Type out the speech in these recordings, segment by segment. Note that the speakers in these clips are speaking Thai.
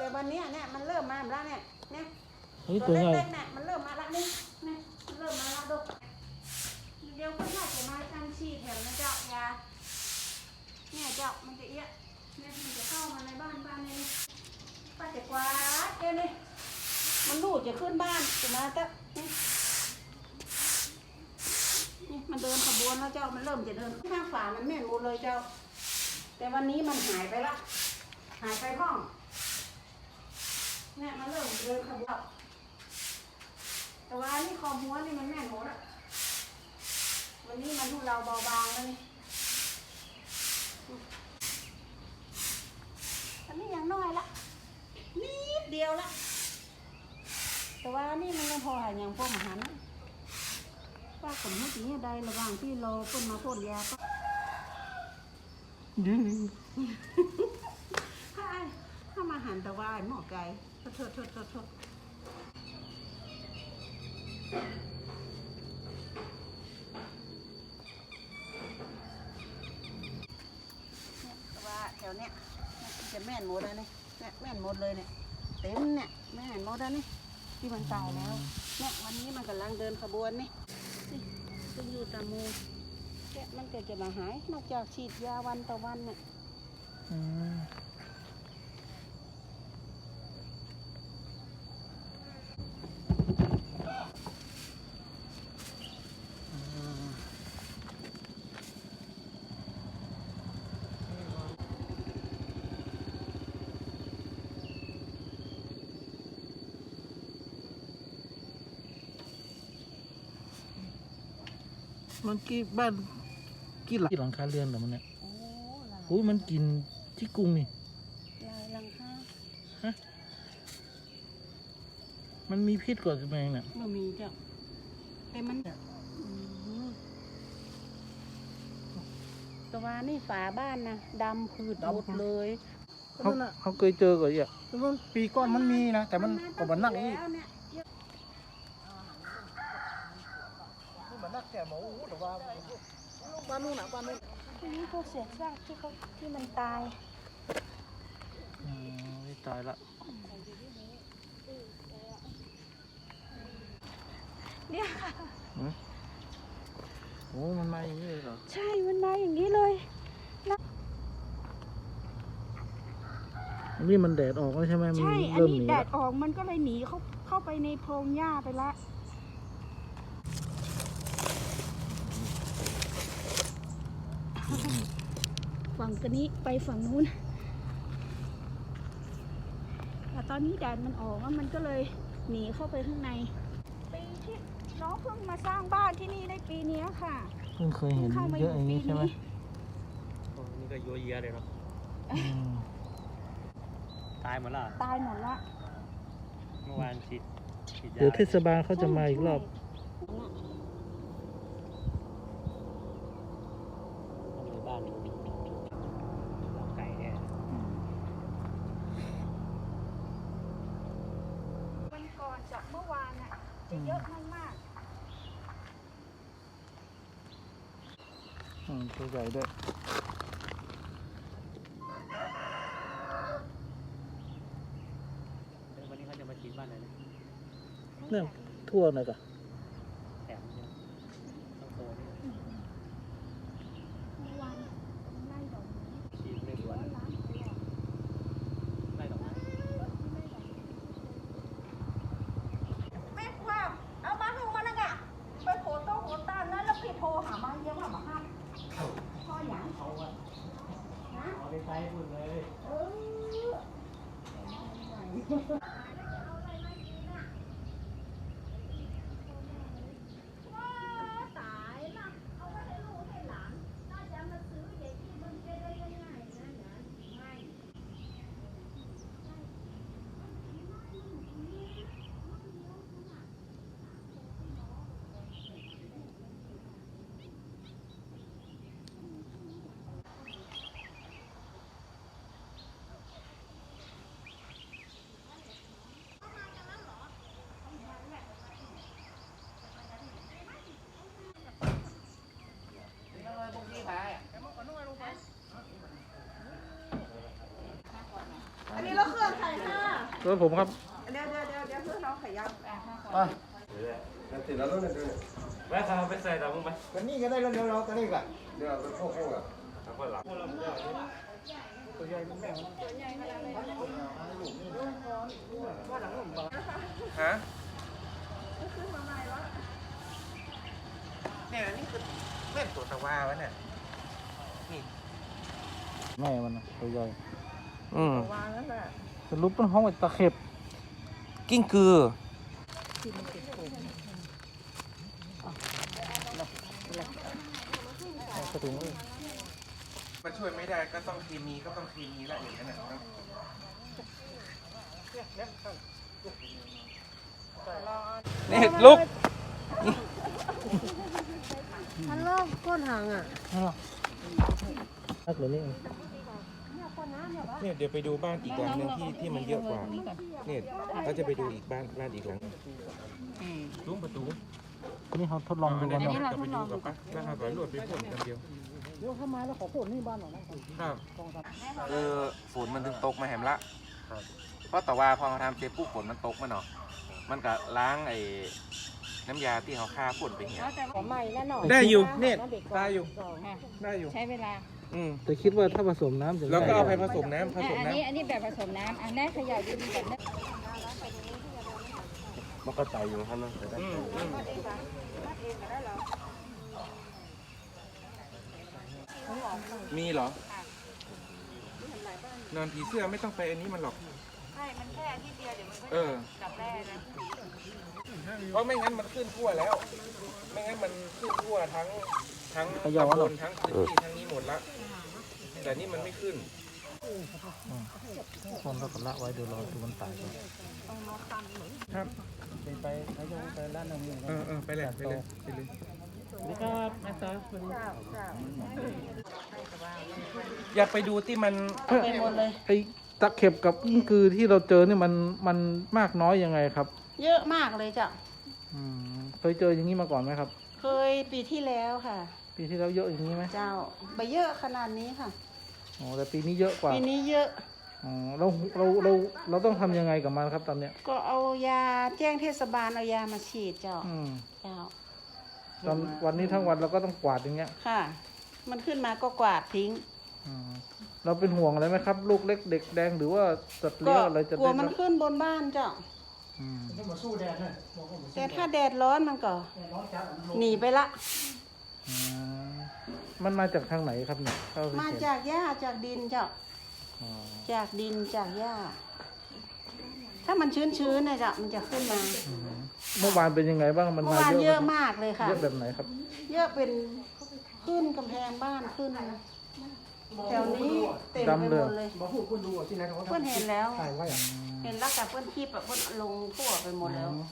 แต่วันเนี้ยเนี่ยมันเริ่มมาแล้วเนี่ยเนี่ยเฮ้ยตัตัววใหญ่เล็กๆเนี่ยมันเริ่มมาแล้วนี่นี่มันเริ่มมาแล้วดูเดี๋ยวก็น่าจะมาทำชีแถมนะเจ้ายาเนี่ยเจ้ามันจะเอี้ยเนี่ยมันจะเข้ามาในบ้านบ้านในนี้ป้าจะกวาดเดี๋ยวนี้มันลูกจะขึ้นบ้านจะมาแต่นี่นี่มันเดินขบวนแล้วเจ้ามันเริ่มจะเดินข้างฝามันแม่นหมดเลยเจ้า แต่วันนี้มันหายไปละ หายไปห้อง เนี่ยมันเริ่มเดินขบวนแต่ว่านี่คอหัวนี่มันแม่นหมดอะวันนี้มันทุเราเบาบางแล้วนี่อันนี้ยังน้อยละนิดเดียวละแต่ว่านี่มันยังพอหาอย่างพวกอาหานะป้าผมเมื่อกี้ใดระหว่างที่รอเพิ่นมาพ่นยาก็ ยืด ถ้าไอ้ถ้ามาหัน ตะวายหมอไก่ทษโทษโทษโทษโทษเนี่ยตะวาแถวเนี้ยจะแม่นหมดแล้วเนี่ยแม่นหมดเลยเนี่ยเต็มเนี่ยแม่นหมดแล้วนี่ที่มันตายแล้วเนี่ยวันนี้มันกำลังเดินขบวนนี่นี่ซึ่งอยู่ตะมูเนี่ยมันก็จะมาหายนอกจากฉีดยาวันต่อวันเนี่ย มมันกี่บ้านกี่หลังกี่หลังคาเรือนเหรอมันเนี่ยโอ้หลายอุ้ยมันกินที่กรุงนี่ลายหลังคามันมีพิษกว่าแมงเนี่ยไม่มีเจ้าแต่มันอืมแตะวานี่ฝาบ้านนะดำผืดหมดเลยเขาเขาเคยเจอก่อนอะแต่ว่าปีก่อนมันมีนะ แต่มันก็บันนักอีกแล้วเนี่ยเยอะ นี่มันนัก แต่หมูหรือว่าบ้านนู้นนะบ้านนู้นทีนี้พวกเศษซากที่เขาที่มันตายอืมไม่ตายละเนี่ยค่ะโอ้มันมาอย่างนี้เลยเหรอ ใช่ มันมาอย่างนี้เลยนี่มันแดดออกแล้วใช่ไหมมันใช่ อันเริ่มนี้หนีแดละดออกมันก็เลยหนีเข้าเข้าไปในโพรงหญ้าไปละ ฝั่งกันนี้ไปฝั่งนู้นแต่ตอนนี้แดดมันออกแล้วมันก็เลยหนีเข้าไปข้างในปีที่น้องเพิ่งมาสร้างบ้านที่นี่ได้ปีเนี้ยค่ะเพิ่งเคยเห็นเข้ามาอเยอะยู่อย่างปีนี้ใช่ไหมนี้นี่ก็ยัวเยียเลยเนาะอืมตายหมดและตายหมดละเมื่อวานฉีดฉีดยาเดี๋ยวเทศบาลเขาจะมาอีกรอบ ในบ้านเราไก่เนี่ย วันก่อนจากเมื่อวานน่ะ จะเยอะมากอืมตัวใหญ่ด้วยเดี๋ยววันนี้เขาจะมาฉีดบ้านไหนนะๆเนี่ยทั่วเลยกะ Thank you. แล้วผมครับ เดี๋ยวเดี๋ยวเดี๋ยวเดี๋ยวเพื่อนเราขยับอะไปแม่ทำไปใส่ตามึงไปวันนี้ก็ได้แล้วเดี๋ยวเราก็ได้ละเอาคนหลังฮะเนี่ยนี่คือแม่นตัวตะวาวะเนี่ยแม่มันน่ะตัวใหญ่อืมวางนั่นแหละ สรุปเป็นห้องตะเข็บ กิ้งกือกระถุงเลยมาช่วยไม่ได้ก็ต้องเคมีก็ต้องเคมีละอย่างนั้นนะนี่ลุกมันลอกก้นหางอะนัก เลยนี่เนี่ยเดี๋ยวไปดูบ้านอีกหลังหนึงที่ที่มันเยอะกว่าเนี่ยเราจะไปดูอีกบ้านบ้านอีกหลังหนึ่งซุ้มประตูนี่เขาทดลองดูกันเดี๋ยวเนาะเราไปดูกับป้าแล้วเราก็รวดไปพ่นกันเดียวเดี๋ยวเข้ามาแล้วขอโทษนี่บ้านหน่อยนะครับเออฝนมันถึงตกมาแหมละเพราะแต่ว่าพอมาทำเสร็จปุ๊บฝนมันตกมาเนาะมันก็ล้างไอ้น้ำยาที่เขาฆ่าฝุ่นไปเหี่ยของใหม่แล้วหน่อยได้อยู่เนี่ยได้อยู่ได้อยู่ ใช้เวลา อืมแต่คิดว่าถ้าผสมน้ำจะแล้วก็เอาไปด้ผสมน้ำผสมอันน้ำนี้อันนี้แบบผสมน้ำอันนี้ขยายดีๆแบบนี้มันก็ใจอยู่ครับนะแต่ได้อืมอืมมีเหรอนอนผีเสื้อไม่ต้องไปอันนี้มันหรอก ใช่ มันแค่อาทิตย์เดียวเดี๋ยวมันก็เออกลับได้นะ เพราะไม่งั้นมันขึ้นทั่วแล้ว ไม่งั้นมันขึ้นทั่วทั้ง ทั้งขยอตำบหรอลทั้งพื้นที่ทั้งนี้หมดละแต่นี่มันไม่ขึ้นคนเราก็ละไว้เดี๋ยวรอดูมันตายก่อนครับไปไปไปยงไปร้านนึงเออเออไปเลยไปเลยไปเลยนี่ครับแม่ตาอยากไปดูที่มันไปหมดเลยไอ้ตะเข็บกับกิ้งกือที่เราเจอเนี่ยมันมันมากน้อยยังไงครับ เยอะมากเลยจ้ะอืมเคยเจออย่างนี้มาก่อนไหมครับ เคยปีที่แล้วค่ะ ปีที่แล้วเยอะอย่างนี้ไหมเจ้าไปเยอะขนาดนี้ค่ะอ๋อแต่ปีนี้เยอะกว่าปีนี้เยอะอ๋อเราเราเราเราต้องทำยังไงกับมันครับตอนเนี้ยก็เอายาแจ้งเทศบาลเอายามาฉีดเจ้าอืมเจ้าตอนวันนี้ทั้งวันเราก็ต้องกวาดอย่างเงี้ยค่ะ มันขึ้นมาก็กวาดทิ้งอืมเราเป็นห่วงอะไรไหมครับ ลูกเล็กเด็กแดงหรือว่าสัตว์ก็เลี้ยงอะไรจะกลัวได้มันรับขึ้นบนบ้านเจ้า อืมต้องมาสู้แดดนะบอกว่าแต่ถ้าแดดร้อนมันก็หนีไปละ อืมมันมาจากทางไหนครับเนี่ยเท่ที่มาเห็นจากหญ้าจากดินเจ้า อ๋อจากดินจากหญ้า ถ้ามันชื้นๆนะจ๊ะมันจะขึ้นมาอืมเมื่อวานเป็นยังไงบ้างมันเมื่อมาวานเยเยอะอะไหมมากเลยค่ะ เยอะแบบไหนครับ เยอะเป็นขึ้นกำแพงบ้านขึ้นแถวนี้เต็มไปหมดเลย บอกพูดคุณดูที่ไหนเขาเพื่อนเห็นแล้ว ถ่ายไว้อะเห็นแล้วกับเพื่อนคลิปอะเพื่อนลงทั่วไปหมดแล้วเดียวนะ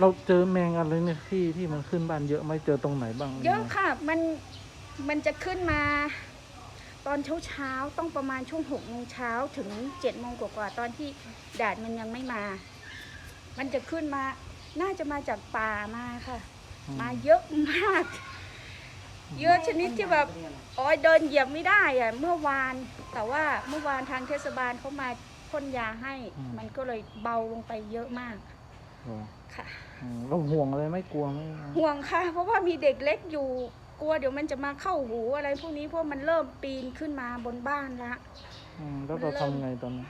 เราเจอแมงอะไรเนี่ยที่ที่มันขึ้นบ้านเยอะไหมเจอตรงไหนบ้างเยอะค่ะ มันมันจะขึ้นมา ตอนเช้าเช้าๆต้องประมาณช่วงหกโมงเช้าถึงเจ็ดโมงกว่าๆตอนที่แดดมันยังไม่มา มันจะขึ้นมา น่าจะมาจากป่ามาค่ะอืมมาเยอะมาก เยอะชนิดที่แบบโอ้ยเดินเหยียบไม่ได้อะเมื่อวาน แต่ว่าเมื่อวานทางเทศบาลเขามาพ่นยาให้ มันก็เลยเบาลงไปเยอะมากอ๋อ ค่ะอืมเราห่วงอะไรไหม่กลัวไหมห่วงค่ะ เพราะว่ามีเด็กเล็กอยู่กลัวเดี๋ยวมันจะมาเข้าหูอะไรพวกนี้เพราะมันเริ่มปีนขึ้นมาบนบ้านละอืมแล้วเราทำไงตอนนี้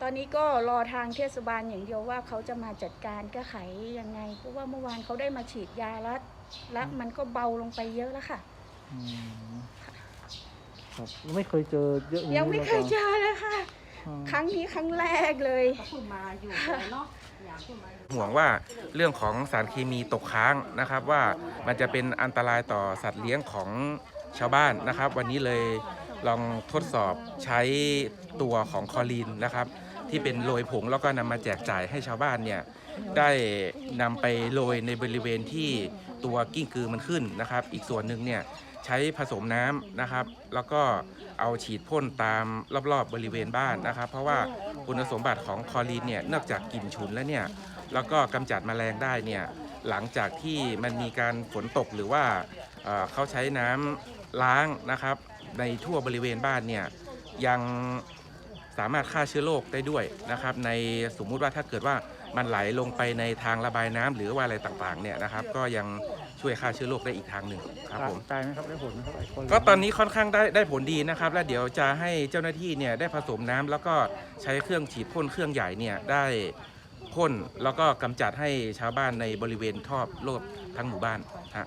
ตอนนี้ก็รอทางเทศบาลอย่างเดียวว่าเขาจะมาจัดการแก้ไขยังไง เพราะว่าเมื่อวานเขาได้มาฉีดยาแล้วแล้วมันก็เบาลงไปเยอะแล้วค่ะอืมครับไม่เคยเจอเยอะอางนี้ยังไม่เคยเจอเลยค่ะอืมครั้งนี้ครั้งแรกเลยขึ้นมาอยู่เลยเนาะอยากขึ้นมา ห่วงว่าเรื่องของสารเคมีตกค้างนะครับ ว่ามันจะเป็นอันตรายต่อสัตว์เลี้ยงของชาวบ้านนะครับ วันนี้เลยลองทดสอบใช้ตัวของคอลีนนะครับ ที่เป็นโรยผงแล้วก็นำมาแจกจ่ายให้ชาวบ้านเนี่ยได้นำไปโรยในบริเวณที่ตัวกิ้งกือมันขึ้นนะครับ อีกส่วนหนึ่งเนี่ย ใช้ผสมน้ำนะครับ แล้วก็เอาฉีดพ่นตามรอบๆบริเวณบ้านนะครับ เพราะว่าคุณสมบัติของคอลีนเนี่ยนอกจากกลิ่นฉุนแล้วเนี่ยแล้วก็กำจัดแมลงได้เนี่ยหลังจากที่มันมีการฝนตกหรือว่าเเขาใช้น้ำล้างนะครับ ในทั่วบริเวณบ้านเนี่ยยังสามารถฆ่าเชื้อโรคได้ด้วยนะครับ ในสมมุติว่าถ้าเกิดว่า มันไหลลงไปในทางระบายน้ำหรือว่าอะไรต่างๆเนี่ยนะครับ ก็ยังช่วยฆ่าเชื้อโรคได้อีกทางหนึ่งครับผมตายไหมครับได้ผลไหมครับไอ้คนก็ตอนนี้ค่อนข้างได้ได้ผลดีนะครับ แล้วเดี๋ยวจะให้เจ้าหน้าที่เนี่ยได้ผสมน้ำแล้วก็ใช้เครื่องฉีดพ่นเครื่องใหญ่เนี่ยได้พ่นแล้วก็กำจัดให้ชาวบ้านในบริเวณทอบโลบทั้งหมู่บ้านฮะ